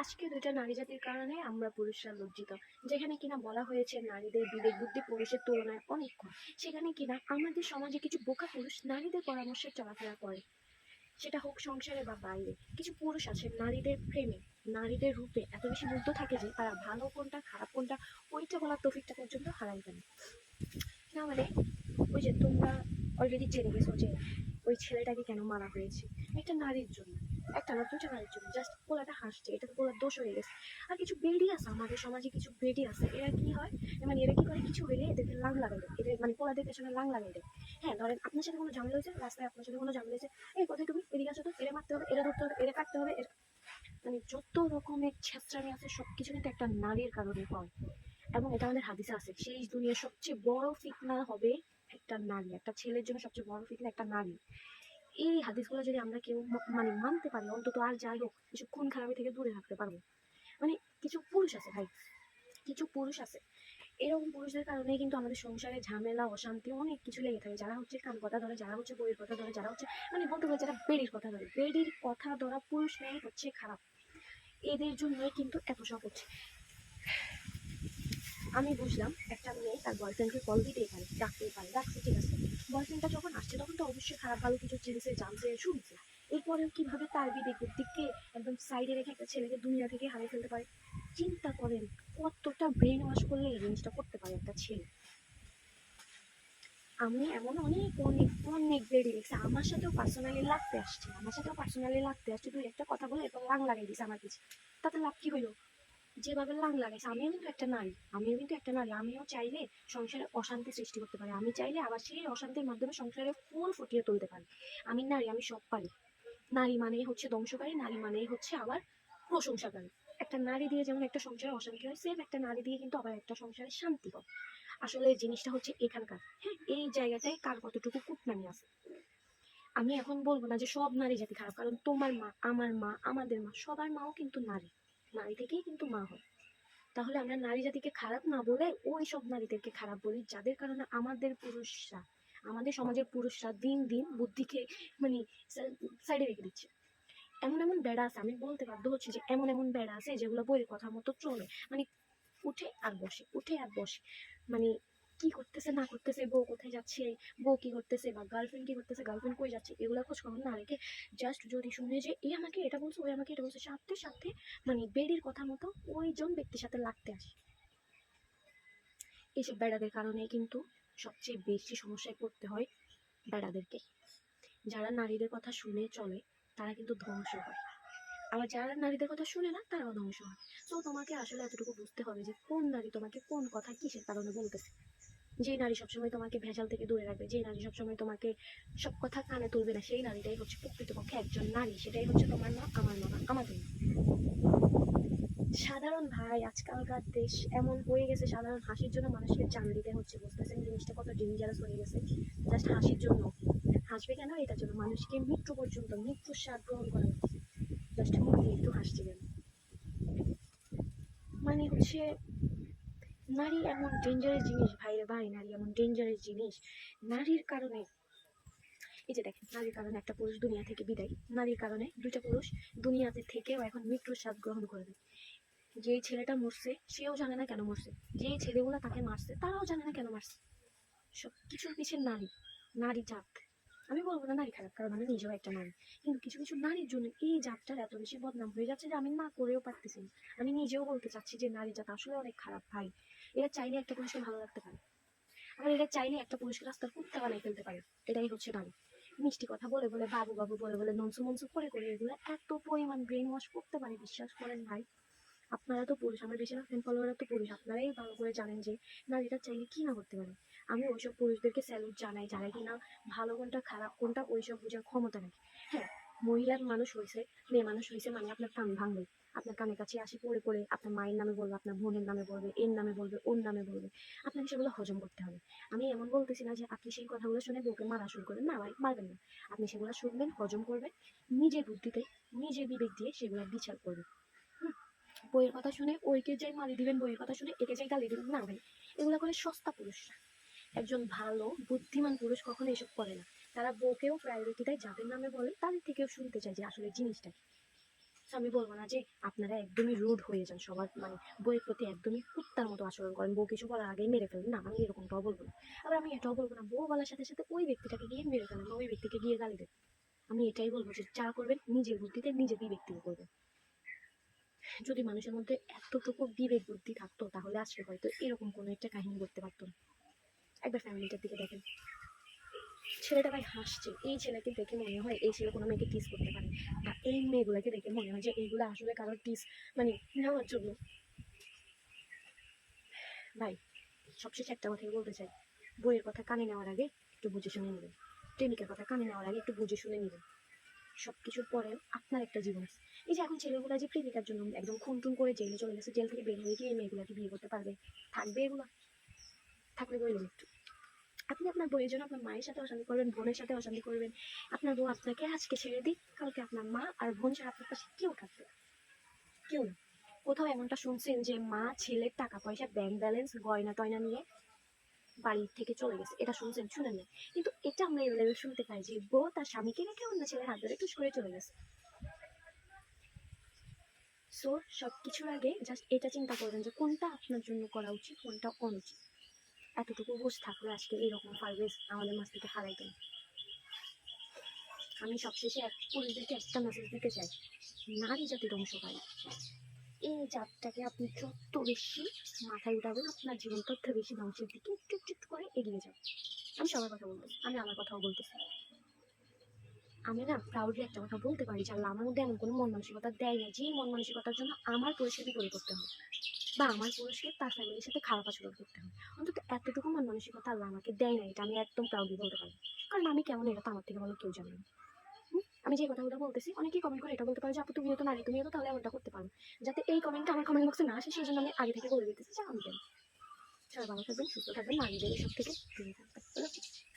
আজকে দুইটা নারী জাতির কারণে আমরা পুরুষরা লজ্জিত, যেখানে কিনা বলা হয়েছে নারীদের বিবেক, বুদ্ধি, পুরুষের তুলনায় অনেক কম। সেখানে কিনা আমাদের সমাজে কিছু বোকা পুরুষ নারীদের পরামর্শে চলাফেরা করে। সেটা হোক সংসারে বা বাইরে। কিছু পুরুষ আছে নারীদের প্রেমে, নারীদের রূপে এত বেশি মুগ্ধ থাকে যে তারা ভালো কোনটা, খারাপ কোনটা, ওইটা বলার তফিকটা পর্যন্ত হারাই ফেলে। না মানে ওই যে তোমরা অলরেডি জেনে গেছো যে ওই ছেলেটাকে কেন মারা হয়েছে? একটা নারীর জন্য। একটা না দুটা নারীর জন্য জাস্ট পোলাটা হাসছে, এটা পোলার দোষ হয়ে গেছে। আর কিছু বেডি আছে, আমাদের সমাজে কিছু বেডি আছে, এরা কি হয় মানে এরা কি করে, কিছু হইলে এদেরকে লাং লাগাই দেয়। এদের মানে পোলাদের পেছনে লাং লাগাই দেয়। হ্যাঁ ধরেন আপনার সাথে কোনো ঝামেলা হয়েছে, রাস্তায় আপনার সাথে কোনো ঝামেলা হয়েছে, এই কোথায় তুমি এদিকে আসো তো, এরা মারতে হবে, এরা ধরতে হবে, এরা কাটতে হবে মানে যত রকমের ছেঁচড়ামি আছে সব কিছু কিন্তু একটা নারীর কারণে হয়। এবং এটা আমাদের হাদিসে আছে, সেই দুনিয়ার সবচেয়ে বড় ফিতনা হবে একটা নারী, একটা ছেলের জন্য সবচেয়ে বড় ফিতনা একটা নারী। এই হাদিসগুলো যদি আমরা কেউ মানে মানতে পারি, অন্তত আর যাই হোক, কিছু খুন খারাপি থেকে দূরে থাকতে পারব। মানে কিছু পুরুষ আছে ভাই, কিছু পুরুষ আছে। এরকম পুরুষদের কারণে কিন্তু আমাদের সংসারে ঝামেলা, অশান্তি অনেক কিছু লেগে থাকে। যারা হচ্ছে কান কথা ধরে, যারা হচ্ছে বইয়ের কথা ধরে, যারা হচ্ছে মানে বলতে গেলে যারা বেড়ির কথা ধরে। বেড়ির কথা ধরা পুরুষ নেই হচ্ছে খারাপ। এদের জন্যই কিন্তু এত সব হচ্ছে আমি বুঝলাম, একটা মেয়ে তার বয়ফ্রেন্ডকে কল দিতেই পারে, ডাকতেই পারে। ডাকছে ঠিক আছে। বয়ফ্রেন্ডটা যখন আসছে, তখন তো অবশ্যই খারাপ ভালো কিছু জেনেছে জানছে শুনছে। এরপরে কীভাবে তার বিবেক বুদ্ধিকে একদম সাইডে রেখে একটা ছেলেকে দুনিয়া থেকে হারিয়ে ফেলতে পারে? চিন্তা করেন, কতটা ব্রেন ওয়াশ করলে এই জিনিসটা করতে পারে একটা ছেলে? আমি এমন অনেক অনেক অনেক বেড়ে দেখছি আমার সাথেও পার্সোনালি লাগতে আসছে, আমার সাথেও পার্সোনালি লাগতে আসছে। তুই একটা কথা বলে এরপর লাং লাগাই দিছে আমার কিছু তাতে লাভ কি হইল? যেভাবে লাং লাগাইছে, আমিও কিন্তু একটা নারী, আমিও কিন্তু একটা নারী, আমিও চাইলে সংসারে অশান্তি সৃষ্টি করতে পারি। আমি চাইলে আবার সেই অশান্তির মাধ্যমে সংসারে ফুল ফুটিয়ে তুলতে পারি। আমি নারী, আমি সব পারি। নারী মানেই হচ্ছে ধ্বংসকারী, নারী মানেই হচ্ছে আবার প্রশংসাকারী। একটা নারী দিয়ে যেমন একটা সংসারে অশান্তি হয় সেম একটা নারী দিয়ে কিন্তু আবার একটা সংসারে শান্তি হয়। আসলে জিনিসটা হচ্ছে এখানকার। হ্যাঁ এই জায়গাটায় কার কতটুকু কুটনামি আছে? আমি এখন বলব না যে সব নারী জাতি খারাপ, কারণ তোমার মা, আমার মা, আমাদের মা, সবার মাও কিন্তু নারী। নারী থেকেই কিন্তু মা হয়। তাহলে আমরা নারী জাতিকে খারাপ না বলে ওই সব নারীদেরকে খারাপ বলি, যাদের কারণে আমাদের পুরুষরা, আমাদের সমাজের পুরুষরা দিন দিন বুদ্ধিকে মানে সাইডে রেখে দিচ্ছে। এমন এমন বেড়া আছে, আমি বলতে বাধ্য হচ্ছি যে এমন এমন বেড়া আছে যেগুলো বইয়ের কথা মতো চলে। মানে উঠে আর বসে, উঠে আর বসে। মানে কি করতেছে, না করতেছে, বউ কোথায় যাচ্ছে, বউ কি করতেছে বা গার্লফ্রেন্ড কি করতেছে গার্লফ্রেন্ড কই যাচ্ছে, এগুলো খোঁজ খবর না রেখে জাস্ট যদি শুনে যে এ আমাকে এটা বলছে, ওই আমাকে এটা বলছে, সাথে সাথে মানে বেডির কথা মতো ওইজন ব্যক্তির সাথে লাগতে আসে। এইসব বেড়াদের কারণে কিন্তু সবচেয়ে বেশি সমস্যায় পড়তে হয় বেড়াদেরকে। যারা নারীদের কথা শুনে চলে, তারা কিন্তু ধ্বংস হয়। আবার যারা নারীদের কথা শুনে না, তারাও ধ্বংস হয়। তো তোমাকে আসলে এতটুকু বুঝতে হবে যে কোন নারী তোমাকে কোন কথা কিসের কারণে বলতেছে? যে নারী সবসময় তোমাকে ভেজাল থেকে দূরে রাখবে যে নারী সবসময় তোমাকে সব কথা কানে তুলবে না, সেই নারীটাই হচ্ছে প্রকৃতপক্ষে একজন নারী, সেটাই হচ্ছে তোমার মা, আমার মা আমাদের সাধারণ ভাই, আজকালকার দেশ এমন হয়ে গেছে, সাধারণ হাসির জন্য মানুষকে জান দিতে হচ্ছে, বুঝতেছেন জিনিসটা কত ডেঞ্জারাস হয়ে গেছে? জাস্ট হাসির জন্য। হাসবে কেন? এটার জন্য মানুষকে মৃত্যু পর্যন্ত, মৃত্যুর স্বাদ গ্রহণ করা হচ্ছে জাস্ট মুখ একটু হাসছে কেন? মানে হচ্ছে নারী এমন ডেঞ্জারাস জিনিস, ভাই রে ভাই, নারী এমন ডেঞ্জারাস জিনিস। নারীর কারণে, এই যে দেখেন, নারীর কারণে একটা পুরুষ দুনিয়া থেকে বিদায়। নারীর কারণে দুইটা পুরুষ দুনিয়াতে থেকেও এখন মৃত্যুর স্বাদ গ্রহণ করবে। যেই ছেলেটা মরছে, সেও জানে না কেন মরছে। যেই ছেলেগুলো তাকে মারছে, তারাও জানে না কেন মারছে। সব কিছুর পিছিয়ে নারী নারী জাত। আমি বলব না নারী খারাপ, কারণ আমি নিজেও একটা নারী। কিন্তু কিছু কিছু নারীর জন্য এই জাতটার এত বেশি বদনাম হয়ে যাচ্ছে যে আমি না করেও পারতেছি আমি নিজেও বলতে চাচ্ছি যে নারী জাত আসলে অনেক খারাপ ভাই। এরা চাইলে একটা পুরুষকে ভালো রাখতে পারে। আবার এরা চাইলে একটা পুরুষকে রাস্তার কুত্তা বানাই ফেলতে পারে। এটাই হচ্ছে নারী। মিষ্টি কথা বলে বলে, বাবু বাবু বলে বলে, ননসু মনসু করে করে এগুলো এত পরিমাণ ব্রেন ওয়াশ করতে পারে, বিশ্বাস করেন ভাই। আপনারা তো পুরুষ, আমার বেশিরভাগ ফ্যান ফলোয়াররা তো পুরুষ। আপনারাই ভালো করে জানেন যে নারীরা চাইলে কি না করতে পারে? আমি ওইসব পুরুষদেরকে স্যালুট জানাই যারা কিনা ভালো কোনটা খারাপ, কোনটা ওইসব বোঝার ক্ষমতা নেই হ্যাঁ মহিলার মানুষ হয়েছে মেয়ে মানুষ হয়েছে মানে আপনার কান ভাঙবে। আপনার কানের কাছে আসে পড়ে পড়ে আপনার মায়ের নামে বলবে, আপনার বোনের নামে বলবে, এর নামে বলবে, ওর নামে বলবে। আপনাকে সেগুলো হজম করতে হবে। আমি এমন বলতেছি না যে, আপনি সেই কথাগুলো শুনে বউকে মারা শুরু করবেন না ভাই, মারবেন না। আপনি সেগুলো শুনবেন, হজম করবেন, নিজের বুদ্ধিতে, নিজের বিবেক দিয়ে সেগুলো বিচার করবেন? বইয়ের কথা শুনে, ওইকে যাই মারি দিবেন, বইয়ের কথা শুনে, একে যাই গালি দিবেন, না ভাই, এগুলো করে সস্তা পুরুষরা একজন ভালো, বুদ্ধিমান পুরুষ কখনো এসব করে না। তারা বউকেও প্রায়োরিটি দেয়, যাদের নামে বলে, তাদের থেকেও শুনতে চায় যে আসলে জিনিসটা কি। আমি বলব না যে আপনারা একদমই রুড হয়ে যান সবার মানে বইয়ের প্রতি একদমই কুত্তার মতো আচরণ করেন, বউ কিছু বলার আগেই মেরে ফেলেন। না, আমি এরকমটাও বলব না। আবার আমি এটাও বলব না, বউ বলার সাথে সাথে ওই ব্যক্তিটাকে গিয়ে মেরে ফেলেন ওই ব্যক্তিকে গিয়ে গালি দেন। আমি এটাই বলব যে যা করবেন, নিজের বুদ্ধিতে নিজে বিবেক করবেন। যদি মানুষের মধ্যে এতটুকু বিবেক বুদ্ধি থাকতো, তাহলে আজকে হয়তো এরকম কোনো একটা কাহিনী করতে পারতো? না একবার ফ্যামিলিটার দিকে দেখেন। ছেলেটা ভাই হাসছে। এই ছেলেকে দেখে মনে হয় এই ছেলে কোনো মেয়েকে টিস করতে পারে বা এই মেয়েগুলোকে দেখে মনে হয় যে এইগুলো আসলে কারোর টিস মানে নেওয়ার জন্য। ভাই, সবশেষে একটা কথাই বলতে চাই। বইয়ের কথা কানে নেওয়ার আগে একটু বুঝে শুনে নেবেন। প্রেমিকের কথা কানে নেওয়ার আগে একটু বুঝে শুনে নেবেন। সব কিছুর পরে আপনার একটা জীবন আছে। এই যে এখন ছেলেগুলো যে প্রেমিকার জন্য একদম খুন টুন করে জেলে চলে গেছে, জেল থেকে বের হয়ে গিয়ে মেয়েগুলোকে বিয়ে করতে পারবে। থাকবে এগুলো? থাকলে বলবেন একটু। আপনি আপনার বইয়ের জন্য আপনার মায়ের সাথে অশান্তি করবেন, বোনের সাথে অশান্তি করবেন। আপনার বউ আপনাকে আজকে ছেড়ে দিক, কালকে আপনার মা আর বোন ছাড়া আপনার পাশে কেউ থাকবে। কেউ না। কোথাও এমনটা শুনছেন যে মা, ছেলের টাকা পয়সা ব্যাংক ব্যালেন্স গয়না টয়না নিয়ে বাড়ি থেকে চলে গেছে। এটা শুনছেন? শুনেন না। কিন্তু এটা আমরা এভাবে শুনতে পাই যে বউ তার স্বামীকে রেখে অন্য ছেলের হাত ধরে একটু সরে চলে গেছে। সো সব কিছুর আগে জাস্ট এটা চিন্তা করবেন যে কোনটা আপনার জন্য করা উচিত, কোনটা অনুচিত। এতটুকু বুঝ থাকলে আজকে এরকম ফাইভেস আমাদের মাছ থেকে হারাই হারাইতেন। আমি সবশেষে এক পুলিশদেরকে একটা মেসেজ দিতে চাই, নারী জাতি ধ্বংস পাই। এই জাতটাকে আপনি যত বেশি মাথায় উঠাবেন, আপনার জীবন তত বেশি ধ্বংসের দিকে একটু একটু করে এগিয়ে যাবে। আমি সবার কথা বলতেছি, আমি আমার কথাও বলতেছি। আমি না প্রাউডলি একটা কথা বলতে পারি যে আল্লাহ আমার মধ্যে এমন কোনো মন মানসিকতা দেয় না যে মন মানসিকতার জন্য আমার পুরুষকে বিপরীত করতে হবে বা আমার পুরুষকে তার ফ্যামিলির সাথে খারাপ আচরণ করতে হবে। অন্তত এতটুকু মন মানসিকতা আল্লাহ আমাকে দেয় না এটা আমি একদম প্রাউডলি বলতে পারি। কারণ আমি কেমন, এটা তো আমার থেকে ভালো কেউ জানে না? আমি যে কথাগুলো বলতেছি, অনেকেই কমেন্ট করে এটা বলতে পারে যে, আপু, তুমিও তো নারী, তুমিও তো তাহলে এমনটা করতে পারো। যাতে এই কমেন্টটা আমার কমেন্ট বক্সে না আসে সেই জন্য আমি আগে থেকে বলে দিতেছি যে, আমি সবাই ভালো থাকবেন, সুস্থ থাকবেন, নারীদের সব থেকে দূরে থাকবেন।